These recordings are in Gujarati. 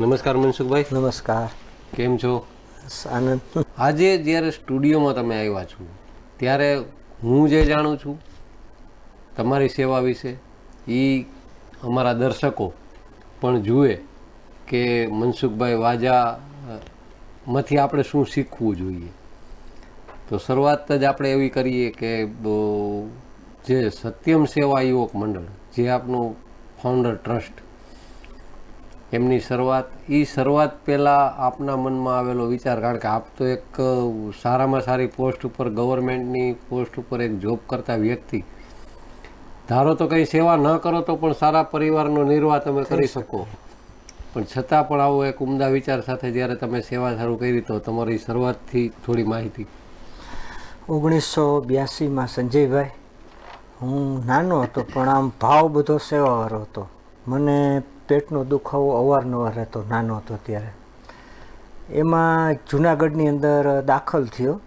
નમસ્કાર મનસુખભાઈ. નમસ્કાર. કેમ છો? આનંદ. આજે જ્યારે સ્ટુડિયોમાં તમે આવ્યા છો ત્યારે હું જે જાણું છું તમારી સેવા વિશે એ અમારા દર્શકો પણ જુએ કે મનસુખભાઈ વાજામાંથી આપણે શું શીખવું જોઈએ? તો શરૂઆત જ આપણે એવી કરીએ કે જે સત્યમ સેવા યુવક મંડળ જે આપનું ફાઉન્ડર ટ્રસ્ટ એમની શરૂઆત એ શરૂઆત પહેલાં આપના મનમાં આવેલો વિચાર કારણ કે આપ તો એક સારામાં સારી પોસ્ટ ઉપર ગવર્મેન્ટની પોસ્ટ ઉપર એક જોબ કરતા વ્યક્તિ. ધારો તો કંઈ સેવા ન કરો તો પણ સારા પરિવારનો નિર્વાહ તમે કરી શકો. પણ છતાં પણ આવો એક ઉમદા વિચાર સાથે જ્યારે તમે સેવા શરૂ કરી તો તમારી શરૂઆતથી થોડી માહિતી. ઓગણીસો બ્યાસીમાં સંજયભાઈ હું નાનો હતો પણ આમ ભાવ બધો સેવાવાળો હતો. મને પેટનો દુખાવો અવારનવાર રહેતો, નાનો હતો ત્યારે. એમાં જુનાગઢની અંદર દાખલ થયો.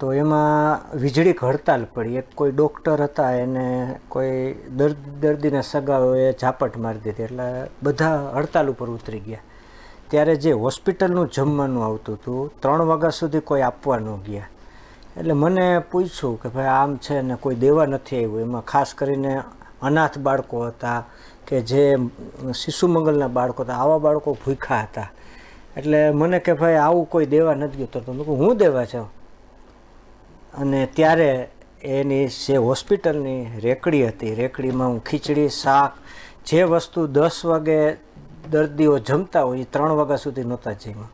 તો એમાં વીજળીક હડતાલ પડી. એક કોઈ ડૉક્ટર હતા, એને કોઈ દર્દ, દર્દીના સગાઓએ ઝાપટ મારી દીધી. એટલે બધા હડતાલ ઉપર ઉતરી ગયા. ત્યારે જે હોસ્પિટલનું જમવાનું આવતું હતું, ત્રણ વાગ્યા સુધી કોઈ આપવા ન ગયા. એટલે મને પૂછ્યું કે ભાઈ આમ છે ને કોઈ દેવા નથી આવ્યું. એમાં ખાસ કરીને અનાથ બાળકો હતા કે જે શિશુ મંગલના બાળકો હતા, આવા બાળકો ભૂખ્યા હતા. એટલે મને કે ભાઈ, આવું કોઈ દેવા નથી ગયું. તો મેં હું દેવા છું અને ત્યારે એની જે હોસ્પિટલની રેકડી હતી, રેકડીમાં હું ખીચડી, શાક, જે વસ્તુ દસ વાગે દર્દીઓ જમતા હોય, એ ત્રણ વાગ્યા સુધી નહોતા જમ્યા.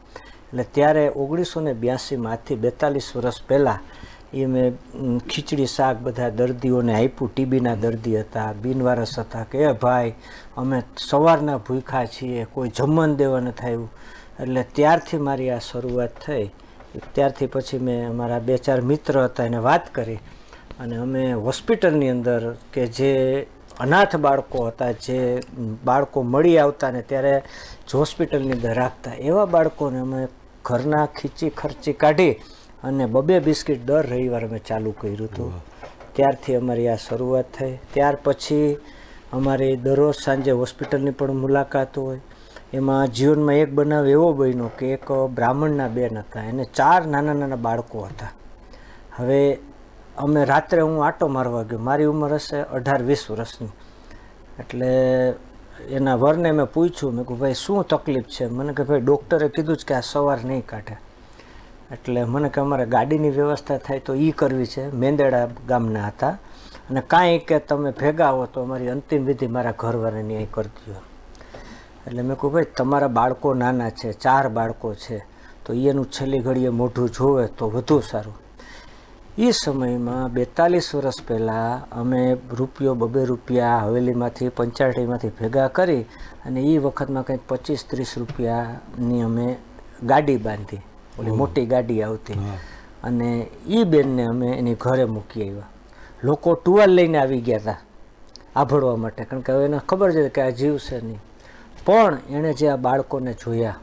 એટલે ત્યારે ઓગણીસો ને બ્યાસીમાં આજથી બેતાલીસ વર્ષ પહેલાં એ મેં ખીચડી, શાક બધા દર્દીઓને આપ્યું. ટીબીના દર્દી હતા, બિનવારસ હતા કે, "એ ભાઈ, અમે સવારના ભૂખ્યા છીએ, કોઈ જમવાનું દેવા નથી એટલે ત્યારથી મારી આ શરૂઆત થઈ. ત્યારથી પછી મેં અમારા બે ચાર મિત્ર હતા, એને વાત કરી. અને અમે હોસ્પિટલની અંદર કે જે અનાથ બાળકો હતા, જે બાળકો મળી આવતા ને ત્યારે જ હોસ્પિટલની અંદર રાખતા. એવા બાળકોને અમે ઘરના ખીચી ખર્ચી કાઢી અને બબે બિસ્કિટ દર રવિવારે અમે ચાલુ કર્યું હતું. ત્યારથી અમારી આ શરૂઆત થઈ. ત્યાર પછી અમારી દરરોજ સાંજે હોસ્પિટલની પણ મુલાકાત હોય. એમાં જીવનમાં એક બનાવ એવો બન્યો કે એક બ્રાહ્મણના બેન હતા. એને ચાર નાના નાના બાળકો હતા. હવે અમે રાત્રે હું આટો મારવા ગયો. મારી ઉંમર હશે અઢાર વીસ વર્ષની. એટલે એના વરને મેં પૂછ્યું. મેં કહું ભાઈ, શું તકલીફ છે? મને કે, ભાઈ, ડૉક્ટરે કીધું જ કે આ સવાર નહીં કાઢે. એટલે મને કે અમારે ગાડીની વ્યવસ્થા થાય તો એ કરવી છે. મેંદેડા ગામના હતા. અને કાંઈ કે તમે ભેગા હો તો અમારી અંતિમ વિધિ મારા ઘરવાળાની અહીં કરી દો એટલે મેં કહું ભાઈ, તમારા બાળકો નાના છે, ચાર બાળકો છે, તો એનું છેલ્લી ઘડીએ મોઢું જોવે તો વધુ સારું. એ સમયમાં બેતાલીસ વર્ષ પહેલાં અમે રૂપિયો બબે રૂપિયા હવેલીમાંથી, પંચાયતીમાંથી ભેગા કરી અને એ વખતમાં કંઈક પચીસ ત્રીસ રૂપિયાની અમે ગાડી બાંધી. ઓલી મોટી ગાડી આવતી. અને એ બેનને અમે એની ઘરે મૂકી આવ્યા. લોકો ટુવાલ લઈને આવી ગયા હતા આભળવા માટે. કારણ કે હવે એને ખબર છે કે આ જીવશે નહીં. પણ એણે જે આ બાળકોને જોયા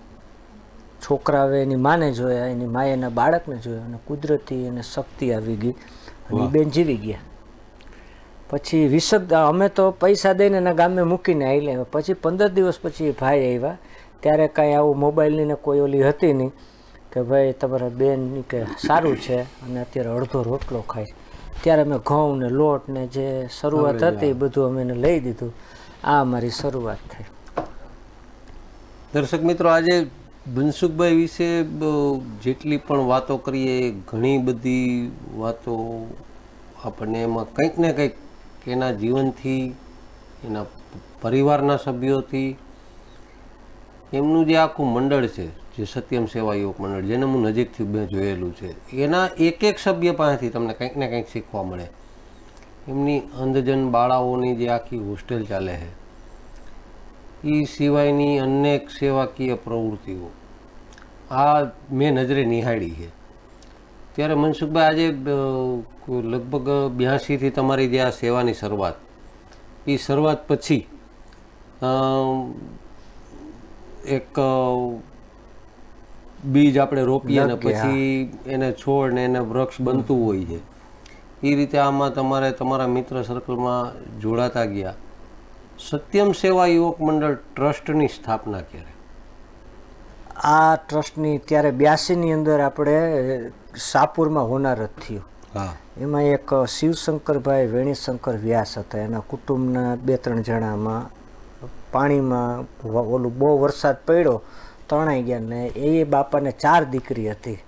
છોકરાએ એની માને જોયા એની માએ એના બાળકને જોયા અને કુદરતી એને શક્તિ આવી ગઈ અને બેન જીવી ગયા. પછી વિસર્ગ અમે તો પૈસા દઈને એના ગામે મૂકીને આવી લે પછી પંદર દિવસ પછી ભાઈ આવ્યા. ત્યારે કાંઈ આવું મોબાઈલની ને કોઈ ઓલી હતી નહીં. કે ભાઈ તમારા બેન કે સારું છે અને અત્યારે અડધો રોટલો ખાય ત્યારે અમે ઘઉં ને લોટ ને જે શરૂઆત હતી એ બધું અમે એને લઈ દીધું. આ અમારી શરૂઆત થઈ. દર્શક મિત્રો આજે બનસુખભાઈ વિશે જેટલી પણ વાતો કરીએ ઘણી બધી વાતો આપણને એમાં કંઈક ને કંઈક એના જીવનથી એના પરિવારના સભ્યોથી એમનું જે આખું મંડળ છે, જે સત્યમ સેવા યુવક મંડળ, જેને હું નજીકથી મેં જોયેલું છે, એના એક એક સભ્ય પાસેથી તમને કંઈક ને કંઈક શીખવા મળે. એમની અંધજન બાળાઓની જે આખી હોસ્ટેલ ચાલે છે, એ સિવાયની અનેક સેવાકીય પ્રવૃત્તિઓ આ મેં નજરે નિહાળી છે. ત્યારે મનસુખભાઈ, આજે લગભગ બ્યાસીથી તમારી જે આ સેવાની શરૂઆત, એ શરૂઆત પછી એક બીજ આપણે રોપીએ ને પછી એને છોડ ને એને વૃક્ષ બનતું હોય છે. એ રીતે આમાં તમારે તમારા મિત્ર સર્કલમાં જોડાતા ગયા. સત્યમ સેવા યુવક મંડળ ટ્રસ્ટની સ્થાપના ક્યારે? આ ટ્રસ્ટની ત્યારે બ્યાસીની અંદર આપણે સાપુરમાં હોનારત થયું. હા. એમાં એક શિવશંકરભાઈ વેણીશંકર વ્યાસ હતા. એના કુટુંબના બે ત્રણ જણામાં પાણીમાં ઓલું બહુ વરસાદ પડ્યો તણાઈ ગયા ને એ બાપાને ચાર દીકરી હતી.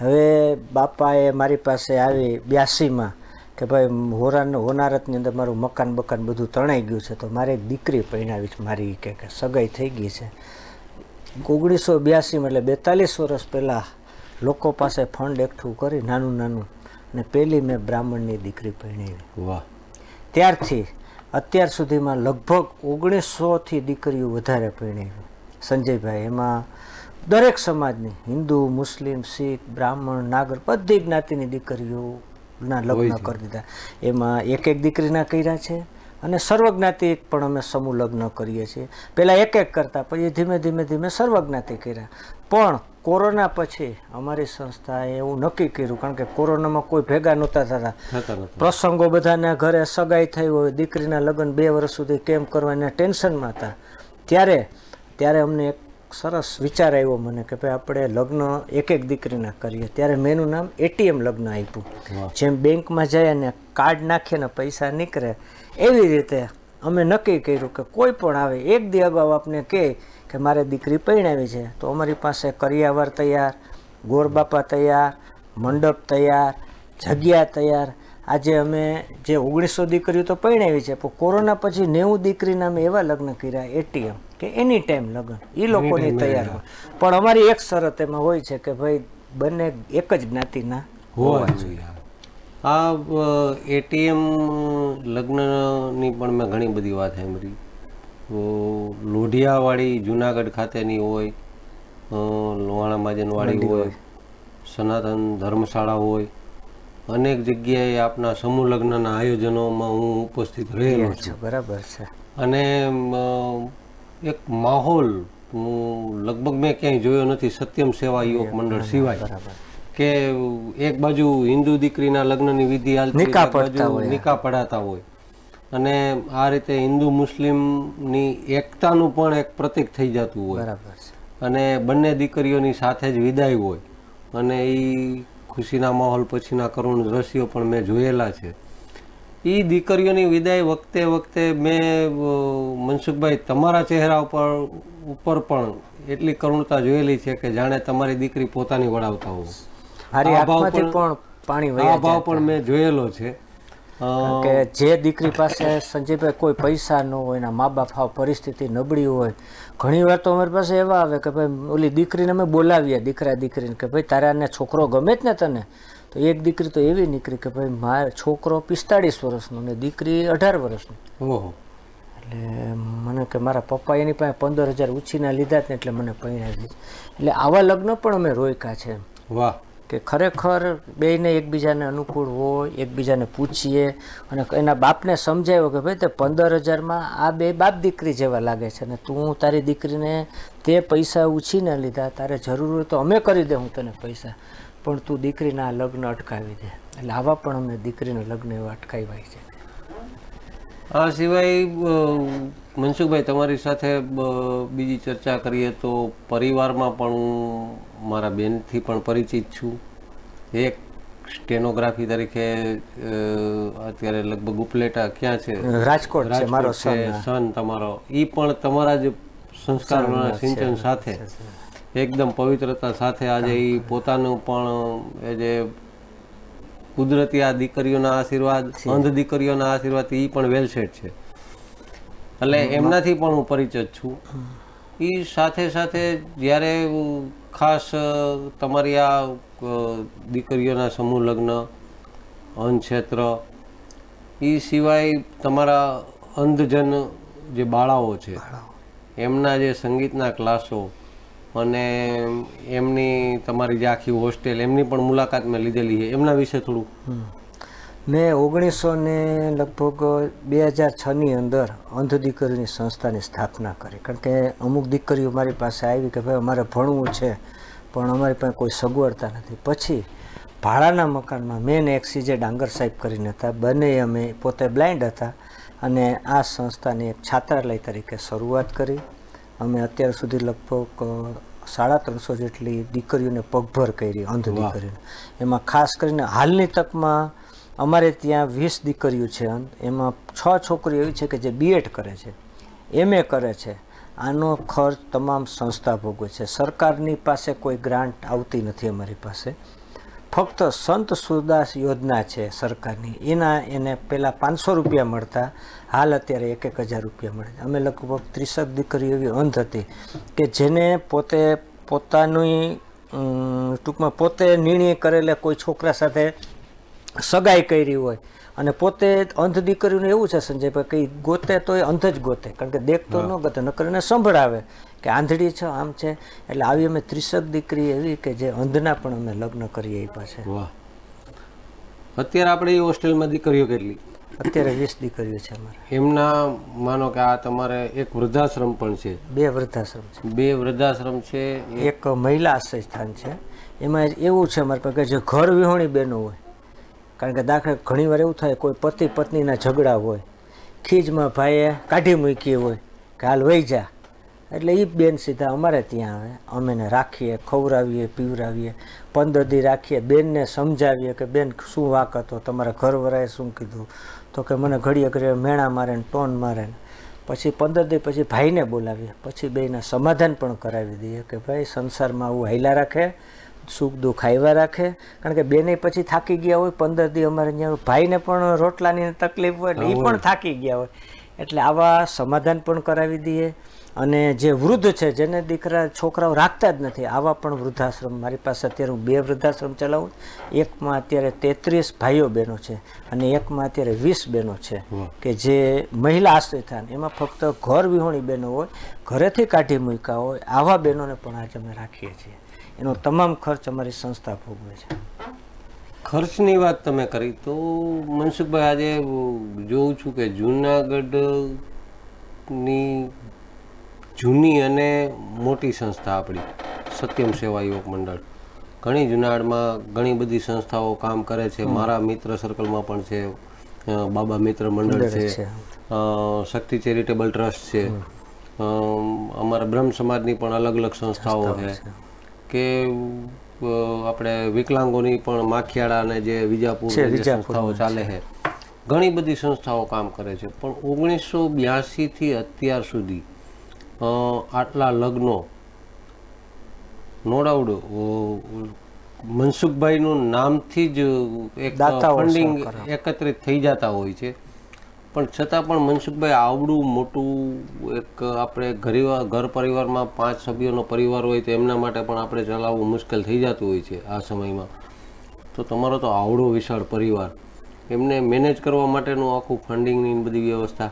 હવે બાપાએ મારી પાસે આવી બ્યાસીમાં કે ભાઈ હોરાન હોનારતની અંદર મારું મકાન બકાન બધું તણાઈ ગયું છે તો મારે એક દીકરી પરણાવી છે મારી કે સગાઈ થઈ ગઈ છે. ઓગણીસો બ્યાસીમાં એટલે બેતાલીસ વર્ષ પહેલાં લોકો પાસે ફંડ એકઠું કરી નાનું નાનું ને પહેલી મેં બ્રાહ્મણની દીકરી પરણાવી. વાહ. ત્યારથી અત્યાર સુધીમાં લગભગ ઓગણીસોથી દીકરીઓ વધારે પરણાવી સંજયભાઈ એમાં દરેક સમાજની હિન્દુ મુસ્લિમ શીખ બ્રાહ્મણ નાગર બધી જ્ઞાતિની દીકરીઓના લગ્ન કરી દીધા. એમાં એક એક દીકરીના કર્યા છે અને સર્વજ્ઞાતિ પણ અમે સમૂહ લગ્ન કરીએ છીએ. પહેલાં એક એક કરતા પછી ધીમે ધીમે ધીમે સર્વજ્ઞાતિ કર્યા. પણ કોરોના પછી અમારી સંસ્થાએ એવું નક્કી કર્યું કારણ કે કોરોનામાં કોઈ ભેગા નહોતા થતા. પ્રસંગો બધાના ઘરે સગાઈ થઈ હોય દીકરીના લગ્ન બે વર્ષ સુધી કેમ કરવાના ટેન્શનમાં હતા. ત્યારે ત્યારે અમને એક સરસ વિચાર આવ્યો મને કે ભાઈ આપણે લગ્ન એક એક દીકરીના કરીએ. ત્યારે મેં એનું નામ એટીએમ લગ્ન આપ્યું. જેમ બેંકમાં જાય અને કાર્ડ નાખીએ ને પૈસા નીકળે એવી રીતે અમે નક્કી કર્યું કે કોઈ પણ આવે એક દી અગાઉ આપને કહે કે મારે દીકરી પરણાવી છે તો અમારી પાસે કરિયાવર તૈયાર ગોરબાપા તૈયાર મંડપ તૈયાર જગ્યા તૈયાર. આજે અમે જે ઓગણીસો દીકરીઓ તો પરણાવી છે પણ કોરોના પછી નેવું દીકરીના અમે એવા લગ્ન કર્યા એટીએમ કે એની ટાઈમ લગ્ન. એ લોકોની તૈયાર. હોય. પણ અમારી એક શરત એમાં હોય છે કે ભાઈ બંને એક જ જ્ઞાતિના હોવા જોઈએ. આ એટીએમ લગ્નની પણ મેં ઘણી બધી વાત સાંભળી. લોઢિયાવાળી જુનાગઢ ખાતેની હોય લોહાણા માજનવાળી હોય સનાતન ધર્મશાળા હોય અનેક જગ્યાએ આપના સમૂહ લગ્નના આયોજનોમાં હું ઉપસ્થિત રહેલો છું. બરાબર છે. અને એક માહોલ હું લગભગ મેં ક્યાંય જોયો નથી સત્યમ સેવા યુવક મંડળ સિવાય. બરાબર. કે એક બાજુ હિન્દુ દીકરીના લગ્નની વિધિ પડતા હોય. નિકાહ પડાતા હોય. અને આ રીતે હિન્દુ મુસ્લિમની એકતાનું પણ એક પ્રતીક થઈ જતું હોય. બરાબર અને બંને દીકરીઓની સાથે જ વિદાય હોય. અને એ ખુશીના માહોલ પછીના કરુણ દ્રશ્યો પણ મેં જોયેલા છે. એ દીકરીઓની વિદાય વખતે વખતે મેં મનસુખભાઈ તમારા ચહેરા ઉપર ઉપર પણ એટલી કરુણતા જોયેલી છે કે જાણે તમારી દીકરી પોતાની વડાવતા હોય. મારી આંખમાંથી પણ- પણ પાણી આ ભાવ પણ મેં જોયેલો છે. કે જે દીકરી પાસે સંજયભાઈ કોઈ પૈસા ન હોય એના મા બાપ હાવ પરિસ્થિતિ નબળી હોય ઘણી વાર તો અમારી પાસે એવા આવે કે ભાઈ ઓલી દીકરીને અમે બોલાવીએ દીકરા દીકરીને કે ભાઈ તારે આને છોકરો ગમે જ ને તને? તો એક દીકરી તો એવી નીકળી કે ભાઈ મારો છોકરો પિસ્તાળીસ વર્ષનો ને દીકરી અઢાર વર્ષની. ઓહો. એટલે મને કે મારા પપ્પા એની પાસે પંદર હજાર ઉછીના લીધા ને એટલે મને પરણાવી એટલે આવા લગ્ન પણ અમે રોયકા છે. વાહ. કે ખરેખર બેયને એકબીજાને અનુકૂળ હોય, એકબીજાને પૂછીએ અને એના બાપને સમજાવ્યો કે ભાઈ તે પંદર હજારમાં આ બે બાપ દીકરી જેવા લાગે છે અને તું તારી દીકરીને તે પૈસા ઉછીને લીધા, તારે જરૂર હોય તો અમે કરી દે હું તને પૈસા. પણ તું દીકરીના લગ્ન અટકાવી દે. એટલે આવા પણ અમે દીકરીના લગ્ન એવા અટકાવ્યા છે. આ સિવાય મનસુખભાઈ તમારી સાથે બીજી ચર્ચા કરીએ તો પરિવારમાં પણ હું મારા બેનથી પણ પરિચિત છું. એક સ્ટેનોગ્રાફી તરીકે અત્યારે લગભગ ઉપલેટા ક્યાં છે? રાજકોટ છે મારો સન. તમારો. એ પણ તમારા જ સંસ્કારોના સિંચન સાથે. એકદમ પવિત્રતા સાથે આજે એ પોતાનું પણ એ જે કુદરતી આ દીકરીઓના આશીર્વાદ અંધ દીકરીઓના આશીર્વાદ એ પણ વેલસેટ છે. એટલે એમનાથી પણ હું પરિચિત છું. એ સાથે સાથે જ્યારે ખાસ તમારી આ દીકરીઓના સમૂહ લગ્ન ક્ષેત્ર એ સિવાય તમારા અંધજન જે બાળાઓ છે એમના જે સંગીતના ક્લાસો અને એમની, તમારી જે આખી હોસ્ટેલ એમની પણ મુલાકાત મેં લીધેલી છે. એમના વિશે થોડું. મેં ઓગણીસો ને લગભગ બે હજાર છની અંદર અંધ દીકરીની સંસ્થાની સ્થાપના કરી. કારણ કે અમુક દીકરીઓ મારી પાસે આવી કે ભાઈ અમારે ભણવું છે, પણ અમારી પાસે કોઈ સગવડતા નથી. પછી ભાડાના મકાનમાં મેં ને એક સીજે ડાંગર સાહેબ કરીને હતા. બંને અમે પોતે બ્લાઇન્ડ હતા અને આ સંસ્થાની એક છાત્રાલય તરીકે શરૂઆત કરી. અમે અત્યાર સુધી લગભગ સાડા ત્રણસો જેટલી દીકરીઓને પગભર કરી અંધ. દીકરીઓને એમાં ખાસ કરીને હાલની તકમાં અમારે ત્યાં વીસ દીકરીઓ છે અંધ એમાં છ છોકરીઓ એવી છે કે જે બીએડ કરે છે એમએ કરે છે. આનો ખર્ચ તમામ સંસ્થા ભોગવે છે. સરકારની પાસે કોઈ ગ્રાન્ટ આવતી નથી અમારી પાસે. ફક્ત સંત સુદાસ યોજના છે સરકારની. એના એને પહેલાં પાંચસો રૂપિયા મળતા હાલ અત્યારે એક એક હજાર રૂપિયા મળે અમે લગભગ ત્રીસક દીકરીઓ એવી અંધ હતી કે જેને પોતે પોતાની ટૂંકમાં પોતે નિર્ણય કરેલા કોઈ છોકરા સાથે સગાઈ કરી હોય અને પોતે અંધ દીકરીનું એવું છે સંજયભાઈ કે ગોતે તો એ અંધ જ ગોતે. કારણ કે દેખતો ન ગોતે નકર એને સંભળાવે. કે આંધળી છો આમ છે. એટલે આવી અમે ત્રીસક દીકરી એવી કે જે અંધના પણ અમે લગ્ન કરીએ એ પાસે વાહ. અત્યારે આપણે એ હોસ્ટેલમાં દીકરીઓ કેટલી? અત્યારે વીસ દીકરીઓ છે અમારે. એમના માનો કે આ તમારે એક વૃદ્ધાશ્રમ પણ છે. બે વૃદ્ધાશ્રમ છે. બે વૃદ્ધાશ્રમ છે એક મહિલા આશ્રય સ્થાન છે. એમાં એવું છે અમારે કે જે ઘર વિહોણી બહેનો હોય. કારણ કે દાખલા ઘણીવાર એવું થાય કોઈ પતિ પત્નીના ઝઘડા હોય. ખીજમાં ભાઈએ કાઢી મૂકી હોય કે હાલ વહી જા. એટલે એ બેન સીધા અમારે ત્યાં આવે. અમે એને રાખીએ ખવડાવીએ પીવરાવીએ પંદર દી રાખીએ. બેનને સમજાવીએ કે બેન શું વાક હતો? તમારા ઘરવાળાએ શું કીધું? તો કે મને ઘડીએ ઘડીએ મેણા મારે ને ટોન મારે ને. પછી પંદર દી પછી ભાઈને બોલાવીએ. પછી બેયના સમાધાન પણ કરાવી દઈએ કે ભાઈ સંસારમાં આવું હાઈલા રાખે સુખ દુઃખ આવ્યા રાખે. કારણ કે બેને પછી થાકી ગયા હોય પંદર દી અમારે અહીંયા ભાઈને પણ રોટલાની તકલીફ હોય એટલે એ પણ થાકી ગયા હોય. એટલે આવા સમાધાન પણ કરાવી દઈએ. અને જે વૃદ્ધ છે જેને દીકરા છોકરાઓ રાખતા જ નથી આવા પણ વૃદ્ધાશ્રમ મારી પાસે અત્યારે હું બે વૃદ્ધાશ્રમ ચલાવું એકમાં અત્યારે તેત્રીસ ભાઈઓ બહેનો છે અને એકમાં અત્યારે વીસ બહેનો છે કે જે મહિલા આશ્રય સ્થાન એમાં ફક્ત ઘર વિહોણી બહેનો હોય ઘરેથી કાઢી મૂક્યા હોય આવા બહેનોને પણ આજે અમે રાખીએ છીએ. એનો તમામ ખર્ચ અમારી સંસ્થા ભોગવે છે. ખર્ચની વાત તમે કરી તો મનસુખભાઈ આજે જોઉં છું કે જુનાગઢની જૂની અને મોટી સંસ્થા આપણી સત્યમ સેવા યુવક મંડળ. ઘણી જુનાળમાં ઘણી બધી સંસ્થાઓ કામ કરે છે. મારા મિત્ર સર્કલમાં પણ છે. બાબા મિત્ર મંડળ છે. શક્તિ ચેરિટેબલ ટ્રસ્ટ છે. અમારા બ્રહ્મ સમાજની પણ અલગ અલગ સંસ્થાઓ છે. કે આપણે વિકલાંગોની પણ માખિયાળા અને જે વિજાપુર સંસ્થાઓ ચાલે છે. ઘણી બધી સંસ્થાઓ કામ કરે છે. પણ ઓગણીસો બ્યાસીથી અત્યાર સુધી આટલા લગ્નો નો ડાઉટ મનસુખભાઈનું નામથી જ એક ફંડિંગ એકત્રિત થઈ જતા હોય છે. પણ છતાં પણ મનસુખભાઈ આવડું મોટું એક આપણે ઘરીવા ઘર પરિવારમાં પાંચ સભ્યોનો પરિવાર હોય તો એમના માટે પણ આપણે ચલાવવું મુશ્કેલ થઈ જતું હોય છે આ સમયમાં. તો તમારો તો આવડો વિશાળ પરિવાર. એમને મેનેજ કરવા માટેનું આખું ફંડિંગની બધી વ્યવસ્થા.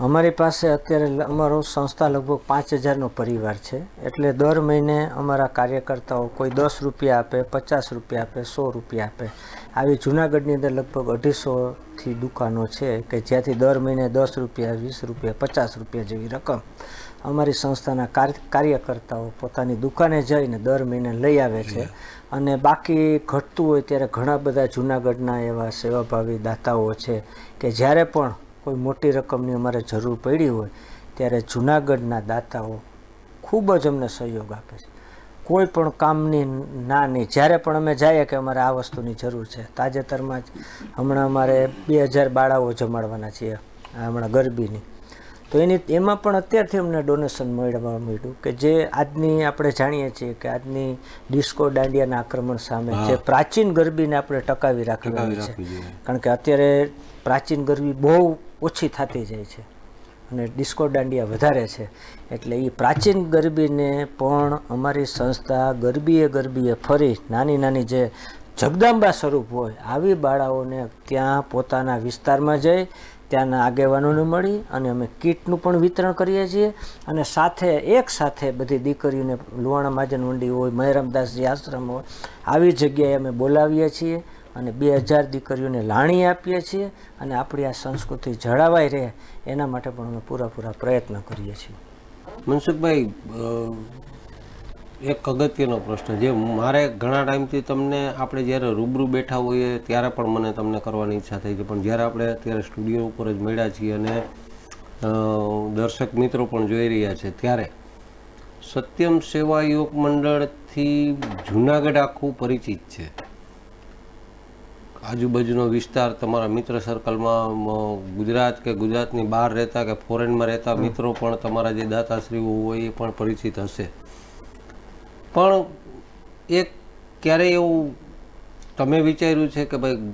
અમારી પાસે અત્યારે અમારો સંસ્થા લગભગ પાંચ હજારનો પરિવાર છે. એટલે દર મહિને અમારા કાર્યકર્તાઓ કોઈ દસ રૂપિયા આપે, પચાસ રૂપિયા આપે, સો રૂપિયા આપે. આવી જુનાગઢની અંદર લગભગ અઢીસોથી દુકાનો છે કે જ્યાંથી દર મહિને દસ રૂપિયા, વીસ રૂપિયા, પચાસ રૂપિયા જેવી રકમ અમારી સંસ્થાના કાર્ય કાર્યકર્તાઓ પોતાની દુકાને જઈને દર મહિને લઈ આવે છે. અને બાકી ઘટતું હોય ત્યારે ઘણા બધા જુનાગઢના એવા સેવાભાવી દાતાઓ છે કે જ્યારે પણ કોઈ મોટી રકમની અમારે જરૂર પડી હોય ત્યારે જુનાગઢના દાતાઓ ખૂબ જ અમને સહયોગ આપે છે. કોઈ પણ કામની ના નહીં જ્યારે પણ અમે જઈએ કે અમારે આ વસ્તુની જરૂર છે તાજેતરમાં જ હમણાં અમારે બે હજાર બાળાઓ જમાડવાના છીએ હમણાં ગરબીની. તો એની એમાં પણ અત્યારથી અમને ડોનેશન મળવા મળ્યું કે જે આજની આપણે જાણીએ છીએ કે આજની ડિસ્કો દાંડિયાના આક્રમણ સામે જે પ્રાચીન ગરબીને આપણે ટકાવી રાખવી છે કારણ કે અત્યારે પ્રાચીન ગરબી બહુ ઓછી થતી જાય છે અને ડિસ્કો દાંડિયા વધારે છે. એટલે એ પ્રાચીન ગરબીને પણ અમારી સંસ્થા ગરબીએ ગરબીએ ફરી નાની નાની જે જગદાંબા સ્વરૂપ હોય, આવી બાળાઓને ત્યાં પોતાના વિસ્તારમાં જઈ ત્યાંના આગેવાનોને મળી અને અમે કીટનું પણ વિતરણ કરીએ છીએ અને સાથે એક સાથે બધી દીકરીઓને લુવાણા મહાજન મંડી હોય, મહેરામદાસજી આશ્રમ હોય, આવી જગ્યાએ અમે બોલાવીએ છીએ. અને બે હજાર દીકરીઓને લાણી આપીએ છીએ અને આપણી આ સંસ્કૃતિ જળવાઈ રહે એના માટે પણ અમે પૂરા પૂરા પ્રયત્ન કરીએ છીએ. મનસુખભાઈ એક અગત્યનો પ્રશ્ન જે મારે ઘણા ટાઈમથી તમને આપણે જ્યારે રૂબરૂ બેઠા હોઈએ ત્યારે પણ મને તમને કરવાની ઈચ્છા થઈ છે. પણ જ્યારે આપણે અત્યારે સ્ટુડિયો ઉપર જ મળ્યા છીએ અને દર્શક મિત્રો પણ જોઈ રહ્યા છે, ત્યારે સત્યમ સેવા યોગ મંડળથી જુનાગઢ આખું પરિચિત છે. આજુબાજુનો વિસ્તાર તમારા મિત્ર સર્કલમાં ગુજરાત કે ગુજરાતની બહાર રહેતા કે ફોરેનમાં રહેતા મિત્રો પણ તમારા જે દાતાશ્રીઓ હોય એ પણ પરિચિત હશે. પણ એક ક્યારેય એવું તમે વિચાર્યું છે કે ભાઈ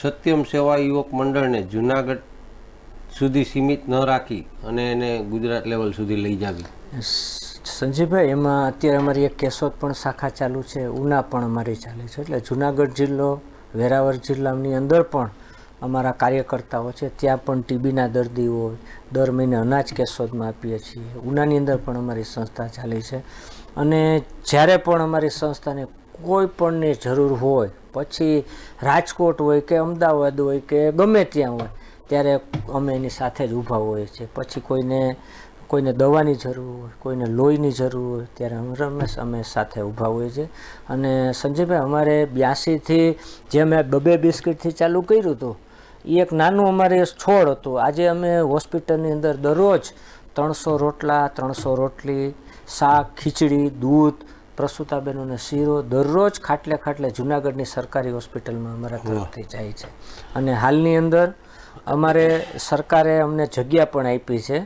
સત્યમ સેવા યુવક મંડળને જુનાગઢ સુધી સીમિત ન રાખી અને એને ગુજરાત લેવલ સુધી લઈ જાવી? સંજીવભાઈ એમાં અત્યારે અમારી એક કેશોદ પણ શાખા ચાલુ છે ઉના પણ અમારી ચાલે છે. એટલે જુનાગઢ જિલ્લો વેરાવળ જિલ્લાની અંદર પણ અમારા કાર્યકર્તાઓ છે, ત્યાં પણ ટીબીના દર્દીઓ દર મહિને અનાજ કેશોદમાં આપીએ છીએ. ઉનાની અંદર પણ અમારી સંસ્થા ચાલી છે. અને જ્યારે પણ અમારી સંસ્થાને કોઈ પણની જરૂર હોય, પછી રાજકોટ હોય કે અમદાવાદ હોય કે ગમે ત્યાં હોય, ત્યારે અમે એની સાથે જ ઊભા હોઈએ છીએ. પછી કોઈને કોઈને દવાની જરૂર હોય કોઈને લોહીની જરૂર હોય ત્યારે રમેશ અમે સાથે ઊભા હોઈએ છીએ. અને સંજયભાઈ અમારે બ્યાસીથી જે મેં બબે બિસ્કિટથી ચાલુ કર્યું હતું એ એક નાનું અમારે છોડ હતું. આજે અમે હોસ્પિટલની અંદર દરરોજ ત્રણસો રોટલા ત્રણસો રોટલી શાક ખીચડી દૂધ પ્રસૂતાબેનોને શીરો દરરોજ ખાટલે ખાટલે જુનાગઢની સરકારી હોસ્પિટલમાં અમારા તરફથી જાય છે. અને હાલની અંદર અમારે સરકારે અમને જગ્યા પણ આપી છે.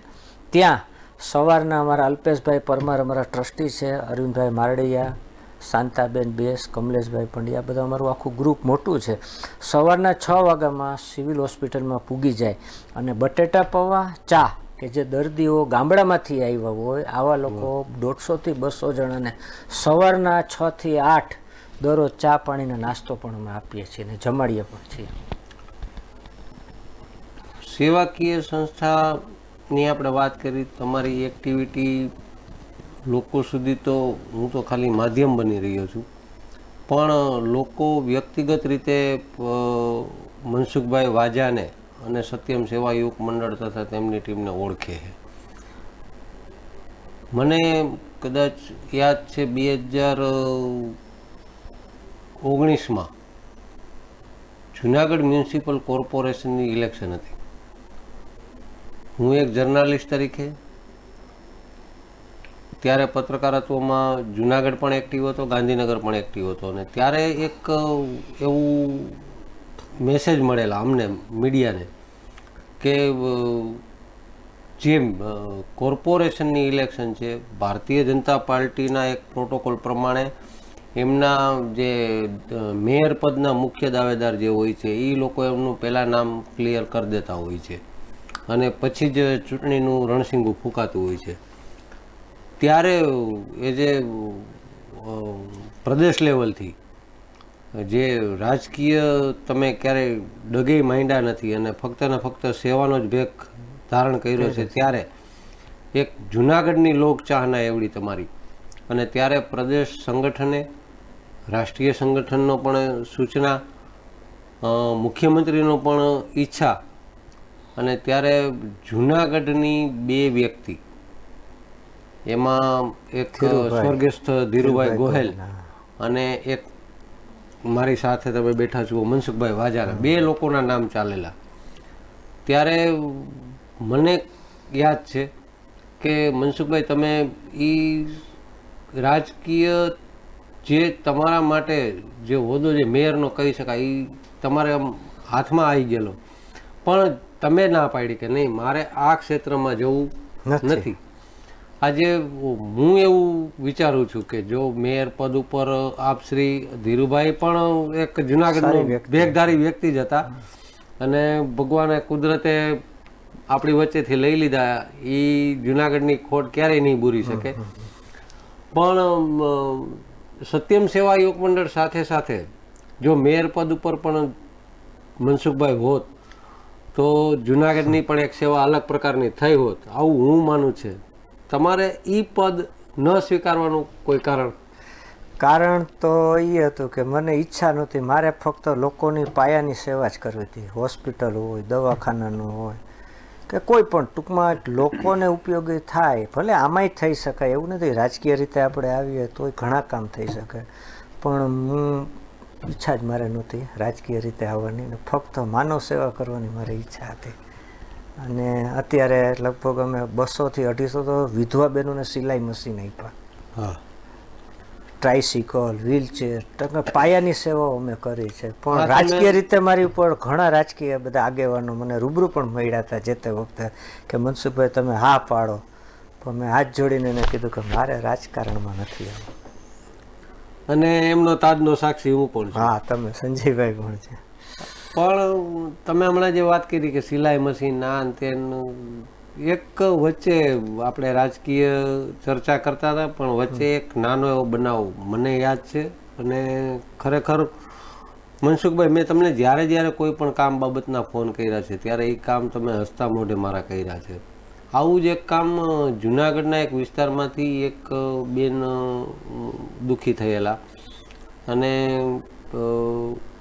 ત્યાં સવારના અમારા અલ્પેશભાઈ પરમાર અમારા ટ્રસ્ટી છે, અરવિંદભાઈ મારડિયા, શાંતાબેન બેસ, કમલેશભાઈ પંડ્યા બધા અમારું આખું ગ્રુપ મોટું છે. સવારના છ વાગ્યામાં સિવિલ હોસ્પિટલમાં પૂગી જાય અને બટેટા પૌવા, ચા, કે જે દર્દીઓ ગામડામાંથી આવ્યા હોય, આવા લોકો દોઢસોથી બસો જણાને સવારના છથી આઠ દરરોજ ચા પાણીનો નાસ્તો પણ અમે આપીએ છીએ અને જમાડીએ પણ છીએ. સેવાકીય સંસ્થાની આપણે વાત કરી, તમારી એક્ટિવિટી લોકો સુધી તો હું તો ખાલી માધ્યમ બની રહ્યો છું. પણ લોકો વ્યક્તિગત રીતે મનસુખભાઈ વાજાને અને સત્યમ સેવા યુવક મંડળ તથા તેમની ટીમને ઓળખે છે. મને કદાચ યાદ છે બે હજાર ઓગણીસમાં જુનાગઢ મ્યુનિસિપલ કોર્પોરેશનની ઇલેક્શન હતી. હું એક જર્નાલિસ્ટ તરીકે, ત્યારે પત્રકારત્વમાં જુનાગઢ પણ એક્ટિવ હતો, ગાંધીનગર પણ એક્ટિવ હતો અને ત્યારે એક એવું મેસેજ મળેલા અમને, મીડિયાને, કે જે કોર્પોરેશનની ઇલેક્શન છે, ભારતીય જનતા પાર્ટીના એક પ્રોટોકોલ પ્રમાણે એમના જે મેયર પદના મુખ્ય દાવેદાર જે હોય છે એ લોકો એમનું પહેલાં નામ ક્લિયર કરી દેતા હોય છે. અને પછી જ ચૂંટણીનું રણસિંગું ફૂંકાતું હોય છે. ત્યારે એ જે પ્રદેશ લેવલથી જે રાજકીય તમે ક્યારેય ડગે માંડ્યા નથી અને ફક્ત ને ફક્ત સેવાનો જ ભેખ ધારણ કર્યો છે, ત્યારે એક જૂનાગઢની લોકચાહના એવડી તમારી. અને ત્યારે પ્રદેશ સંગઠને, રાષ્ટ્રીય સંગઠનનો પણ સૂચના મુખ્યમંત્રીનો પણ ઈચ્છા અને ત્યારે જૂનાગઢની બે વ્યક્તિ એમાં એક ધીરુભાઈ. સ્વર્ગસ્થ ધીરુભાઈ ગોહેલ અને એક મારી સાથે તમે બેઠા છો મનસુખભાઈ વાજારા બે લોકોના નામ ચાલેલા. ત્યારે મને યાદ છે કે મનસુખભાઈ તમે એ રાજકીય જે તમારા માટે જે હોદ્દો જે મેયરનો કહી શકાય એ તમારે આમ હાથમાં આવી ગયેલો. પણ તમે ના પાડી કે નહીં મારે આ ક્ષેત્રમાં જવું નથી. આજે હું એવું વિચારું છું કે જો મેયર પદ ઉપર આપ શ્રી ધીરુભાઈ પણ એક જુનાગઢ ભેગધારી વ્યક્તિ જ હતા. અને ભગવાને કુદરતે આપણી વચ્ચેથી લઈ લીધા. એ જુનાગઢની ખોટ ક્યારેય નહીં બૂરી શકે. પણ સત્યમ સેવા યોગ મંડળ સાથે સાથે જો મેયર પદ ઉપર પણ મનસુખભાઈ હોત તો જુનાગઢની પણ એક સેવા અલગ પ્રકારની થઈ હોત. આવું હું માનું છે. તમારે એ પદ ન સ્વીકારવાનું કોઈ કારણ? કારણ તો એ હતું કે મને ઈચ્છા નહોતી. મારે ફક્ત લોકોની પાયાની સેવા જ કરવી હતી. હોસ્પિટલ હોય, દવાખાનાનું હોય, કે કોઈ પણ ટૂંકમાં લોકોને ઉપયોગી થાય. ભલે આમાંય થઈ શકાય, એવું નથી. રાજકીય રીતે આપણે આવીએ તોય ઘણા કામ થઈ શકે. પણ હું ઈચ્છા જ મારે નહોતી રાજકીય રીતે આવવાની અને ફક્ત માનવ સેવા કરવાની મારી ઈચ્છા હતી. અને અત્યારે લગભગ અમે બસોથી અઢીસો તો વિધવા બહેનોને સિલાઈ મશીન આપ્યા ટ્રાયસિકલ વ્હીલચેર પાયાની સેવાઓ અમે કરી છે. પણ રાજકીય રીતે મારી ઉપર ઘણા રાજકીય બધા આગેવાનો મને રૂબરૂ પણ મળ્યા હતા જે તે વખતે કે મનસુખભાઈ તમે હા પાડો. પણ મેં હાથ જોડીને એને કીધું કે મારે રાજકારણમાં નથી આવવું. અને એમનો તાજનો સાક્ષી હું પણ હા તમે સંજયભાઈ પણ છે. પણ તમે હમણાં જે વાત કરી કે સિલાઈ મશીન આ તેન તેનું એક વચ્ચે આપણે રાજકીય ચર્ચા કરતા હતા પણ વચ્ચે એક નાનો એવો બનાવ મને યાદ છે. અને ખરેખર મનસુખભાઈ મેં તમને જ્યારે જ્યારે કોઈ પણ કામ બાબતના ફોન કર્યા છે ત્યારે એ કામ તમે હસતા મોઢે મારા કર્યા છે. આવું જ એક કામ જુનાગઢના એક વિસ્તારમાંથી એક બેન દુઃખી થયેલા. અને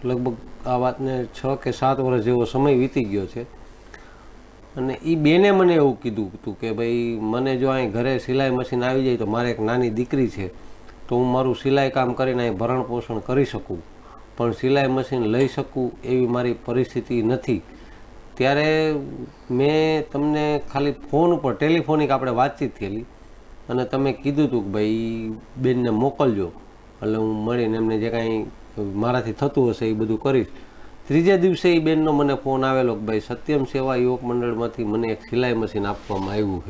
લગભગ આ વાતને છ કે સાત વર્ષ જેવો સમય વીતી ગયો છે. અને એ બેને મને એવું કીધું હતું કે ભાઈ, મને જો અહીં ઘરે સિલાઈ મશીન આવી જાય તો મારે એક નાની દીકરી છે, તો હું મારું સિલાઈ કામ કરીને અહીં ભરણ પોષણ કરી શકું. પણ સિલાઈ મશીન લઈ શકું એવી મારી પરિસ્થિતિ નથી. ત્યારે મેં તમને ખાલી ફોન ઉપર ટેલિફોનિક આપણે વાતચીત થયેલી અને તમે કીધું હતું કે ભાઈ બેનને મોકલજો. એટલે હું મળીને એમને જે કાંઈ મારાથી થતું હશે એ બધું કરીશ. ત્રીજે દિવસે એ બેનનો મને ફોન આવેલો કે ભાઈ સત્યમ સેવા યુવક મંડળમાંથી મને એક સિલાઈ મશીન આપવામાં આવ્યું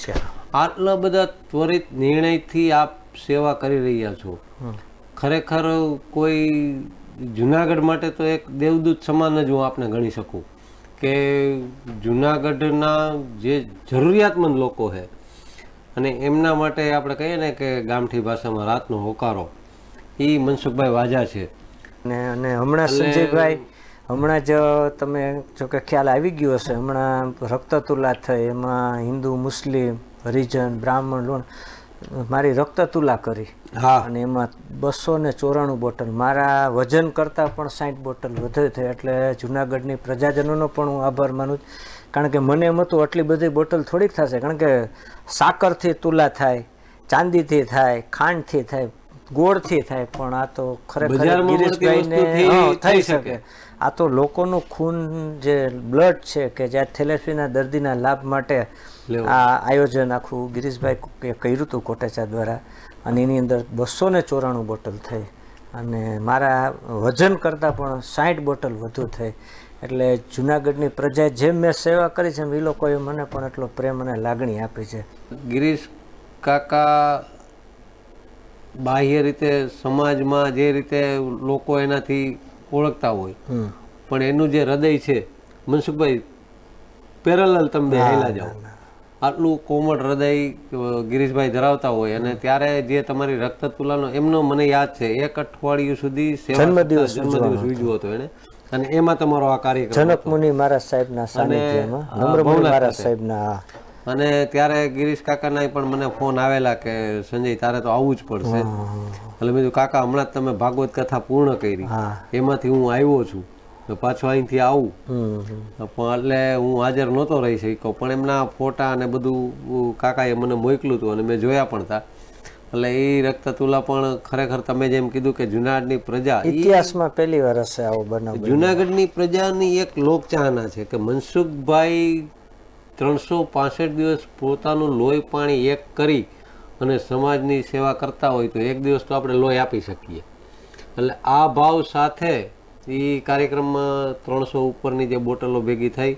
છે. આટલા બધા ત્વરિત નિર્ણયથી આપ સેવા કરી રહ્યા છો. ખરેખર કોઈ જુનાગઢ માટે તો એક દેવદૂત સમાન જ હું આપને ગણી શકું. કે જુનાગઢના જે જરૂરિયાતમંદ લોકો છે અને એમના માટે આપણે કહીએ ને કે ગામઠી ભાષામાં રાતનો હોકારો એ મનસુખભાઈ વાજા છે. ને અને હમણાં સંજયભાઈ હમણાં જ તમે જો કે ખ્યાલ આવી ગયો હશે હમણાં રક્તતુલા થઈ એમાં હિન્દુ મુસ્લિમ હરિજન બ્રાહ્મણ લોણ મારી રક્ત તુલા કરી અને એમાં બસો ને ચોરાણું બોટલ મારા વજન કરતાં પણ સાઠ બોટલ વધુ થઈ એટલે જુનાગઢની પ્રજાજનોનો પણ હું આભાર માનું. કારણ કે મને એમ હતું આટલી બધી બોટલ થોડીક થશે કારણ કે સાકરથી તુલા થાય ચાંદીથી થાય ખાંડથી થાય ગોળથી થાય પણ આ તો ખરેખર ગિરીશભાઈને થઈ શકે. આ તો લોકોનું ખૂન જે બ્લડ છે કે જે થેલેસીના દર્દીના લાભ માટે. આ આયોજન આખું ગિરીશભાઈ કર્યું હતું કોટેચા દ્વારા અને એની અંદર બસો ને ચોરાણું બોટલ થઈ અને મારા વજન કરતાં પણ સાઠ બોટલ વધુ થઈ. એટલે જુનાગઢની પ્રજાએ જેમ મેં સેવા કરી છે એમ એ લોકોએ મને પણ એટલો પ્રેમ અને લાગણી આપી છે. ગિરીશ કાકા બાહ્ય રીતે સમાજમાં જે રીતે લોકો એનાથી ઓળખતા હોય. પણ એનું જે હૃદય છે મનસુખભાઈ પેરેલલ તમે હેલા જાઓ. આટલું કોમળ હૃદય ગિરીશભાઈ ધરાવતા હોય અને ત્યારે જે તમારી રક્ત તુલાનો એમનો મને યાદ છે એક અઠવાડિયું સુધી જન્મદિવસ સપ્તાહ, હતો. એને. અને એમાં તમારો આ કાર્યક્રમ જનક મુનિ મહારાજ સાહેબના સાનિધ્યમાં આ નમ્ર મહારાજ સાહેબના અને ત્યારે ગિરીશ કાકાના પણ મને ફોન આવેલા કે સંજય તારે તો આવવું જ પડશે. એટલે મેં કાકા હમણાં જ તમે ભાગવત કથા પૂર્ણ કરી. એમાંથી હું આવ્યો છું. તો પાછો અહીંથી આવું. પણ એટલે હું હાજર નહોતો રહી શક્યો. પણ એમના ફોટા અને બધું કાકાએ મને મોકલ્યું હતું અને મેં જોયા પણ હતા એટલે એ રક્તતુલા પણ ખરેખર તમે જેમ કીધું કે જુનાગઢની પ્રજા ઇતિહાસમાં પહેલી વાર હશે આવો બનાવ જુનાગઢની પ્રજાની એક લોકચાહના છે કે મનસુખભાઈ ત્રણસો પાસઠ દિવસ પોતાનું લોહી પાણી એક કરી અને સમાજની સેવા કરતા હોય તો એક દિવસ તો આપણે લોહી આપી શકીએ. એટલે આ ભાવ સાથે એ કાર્યક્રમમાં ત્રણસો ઉપરની જે બોટલો ભેગી થઈ.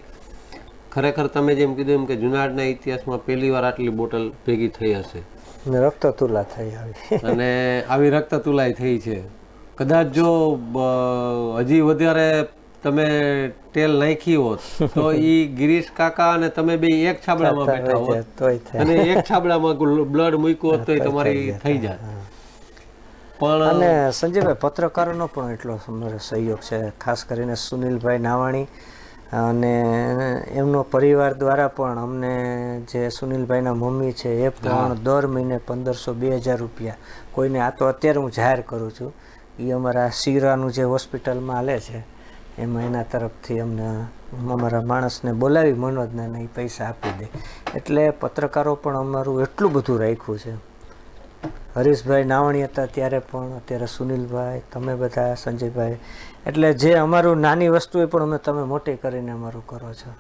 ખરેખર તમે જેમ કીધું એમ કે જુનાગઢના ઇતિહાસમાં પહેલી વાર આટલી બોટલ ભેગી થઈ હશે. રક્તતુલા થઈ આવી. અને આવી રક્ત તુલાઈ થઈ છે. કદાચ જો હજી વધારે તમે તેલ નાખી હોત તો એ ગિરીશ કાકા અને તમે બે એક છાબડામાં બેઠા હોત. અને એક છાબડામાં બ્લડ મૂક્યું હોત તો તમારી થઈ જાય પણ અને સંજયભાઈ પત્રકારોનો પણ એટલો અમારો સહયોગ છે ખાસ કરીને સુનિલભાઈ નાવાણી અને એમનો પરિવાર દ્વારા પણ અમને જે સુનિલભાઈના મમ્મી છે એ પણ દર મહિને પંદરસો બે હજાર રૂપિયા કોઈને આ તો અત્યારે હું જાહેર કરું છું એ અમારા શીરાનું જે હોસ્પિટલમાં હાલે છે એમાં એના તરફથી અમને અમારા માણસને બોલાવી મનોજને એ પૈસા આપી દે. એટલે પત્રકારો પણ અમારું એટલું બધું રાખ્યું છે. હરીશભાઈ નાવણી હતા ત્યારે પણ અત્યારે સુનિલભાઈ તમે બધા સંજયભાઈ. એટલે જે અમારું નાની વસ્તુ એ પણ અમે તમે મોટી કરીને અમારું કરો છો.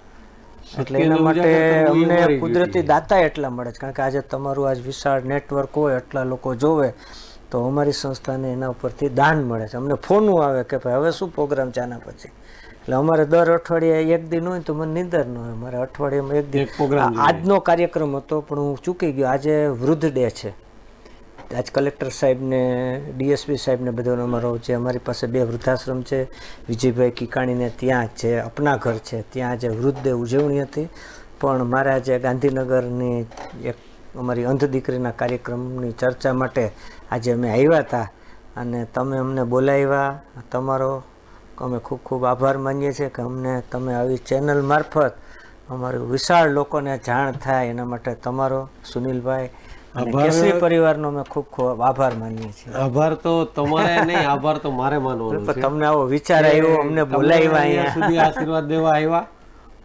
એટલે એના માટે અમને કુદરતી દાતા એટલા મળે છે. કારણ કે આજે તમારું આજ વિશાળ નેટવર્ક હોય એટલા લોકો જોવે તો અમારી સંસ્થાને એના ઉપરથી દાન મળે છે. અમને ફોનું આવે કે ભાઈ હવે શું પ્રોગ્રામ છે આના પછી? એટલે અમારે દર અઠવાડિયે એક દિન હોય તો મને નિંદર ન હોય. મારે અઠવાડિયામાં એક દિન આજનો કાર્યક્રમ હતો પણ હું ચૂકી ગયો. આજે વૃદ્ધ ડે છે. આજ કલેક્ટર સાહેબને, ડીએસપી સાહેબને બધાનો અમારો જે અમારી પાસે બે વૃદ્ધાશ્રમ છે, વિજયભાઈ કિકાણીને ત્યાં છે, અપના ઘર છે, ત્યાં જે વૃદ્ધ ઉજવણી હતી. પણ મારા જે ગાંધીનગરની એક અમારી અંધ દીકરીના કાર્યક્રમની ચર્ચા માટે આજે અમે આવ્યા હતા અને તમે અમને બોલાવ્યા. તમારો અમે ખૂબ ખૂબ આભાર માનીએ છીએ કે અમને તમે આવી ચેનલ મારફત અમારું વિશાળ લોકોને જાણ થાય એના માટે તમારો સુનિલભાઈ કેસરી પરિવારનો અમે ખૂબ ખૂબ આભાર માનીએ છીએ. આભાર તો તમારે નહીં આભાર તો મારે માનવાનો છે. તમને આવો વિચાર આવ્યો અમને બોલાવ્યા અહીંયા અહીંયા. સુધી આશીર્વાદ દેવા આવ્યા.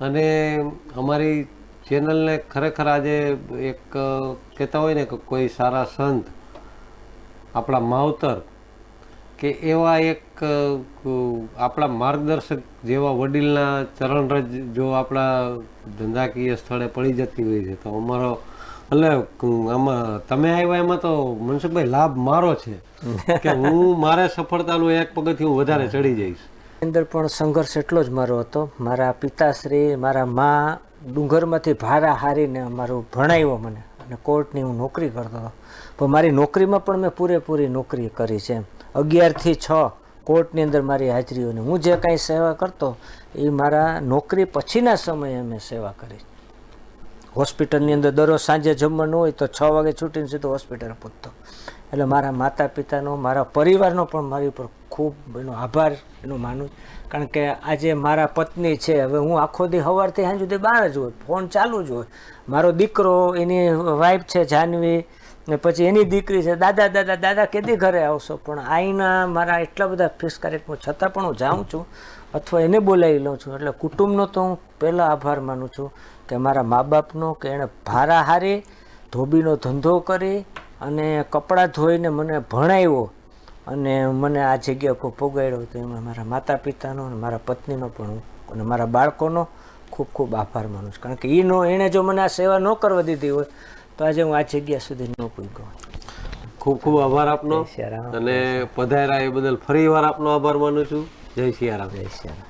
અને અમારી ચેનલને ખરેખર આજે એક કેતા કહેતા હોય ને કે કોઈ સારા સંત આપણા માવતર કે એવા એક આપણા માર્ગદર્શક જેવા વડીલના ચરણરજ જો આપણા ધંધાકીય સ્થળે પડી જતી હોય છે તો અમારો એટલે આમાં તમે આવ્યા એમાં તો મનસુખભાઈ લાભ મારો છે. કે હું મારે સફળતાનું એક પગથિયું વધારે ચડી જઈશ. અંદર પણ સંઘર્ષ એટલો જ મારો હતો. મારા પિતાશ્રી, મારા મા ડુંગરમાંથી ભારા હારીને મારું ભણાવ્યો મને. અને કોર્ટની હું નોકરી કરતો હતો. પણ મારી નોકરીમાં પણ મેં પૂરેપૂરી નોકરી કરી છે અગિયારથી છ કોર્ટની અંદર મારી હાજરીઓની હું જે કાંઈ સેવા કરતો, એ મારા નોકરી પછીના સમયે મેં સેવા કરી હોસ્પિટલની અંદર દરરોજ સાંજે જમવાનું હોય તો છ વાગે છૂટીને સીધો હોસ્પિટલ પહોંચતો. એટલે મારા માતા પિતાનો મારા પરિવારનો પણ મારી ઉપર ખૂબ એનો આભાર એનો માનું. કારણ કે આજે મારા પત્ની છે, હવે હું આખો દી સવારથી સાંજ સુધી બહાર જ હોય ફોન ચાલુ જ હોય. મારો દીકરો, એની વાઈફ છે જાનવી, ને પછી એની દીકરી છે, દાદા દાદા દાદા કેદી ઘરે આવશો? પણ આઈના મારા એટલા બધા ફિક્સ કાર્યક્રમો છતાં પણ હું જાઉં છું, અથવા એને બોલાવી લઉં છું. એટલે કુટુંબનો તો હું પહેલાં આભાર માનું છું. કે મારા મા બાપનો કે એણે ભારા હારી ધોબીનો ધંધો કરી અને કપડાં ધોઈને મને ભણાવ્યો અને મને આ જગ્યા પર પોગાડ્યો તો એમાં મારા માતા પિતાનો અને મારા પત્નીનો પણ હું અને મારા બાળકોનો ખૂબ ખૂબ આભાર માનું છું. કારણ કે એનો એણે જો મને આ સેવા ન કરવા દીધી હોય તો આજે હું આ જગ્યા સુધી ન પૂગ્યો. ખૂબ ખૂબ આભાર આપનો. સિયારામ. અને પધાર્યા એ બદલ ફરી વાર આપનો આભાર માનું છું. જય સિયારામ જય શ્રી રામ.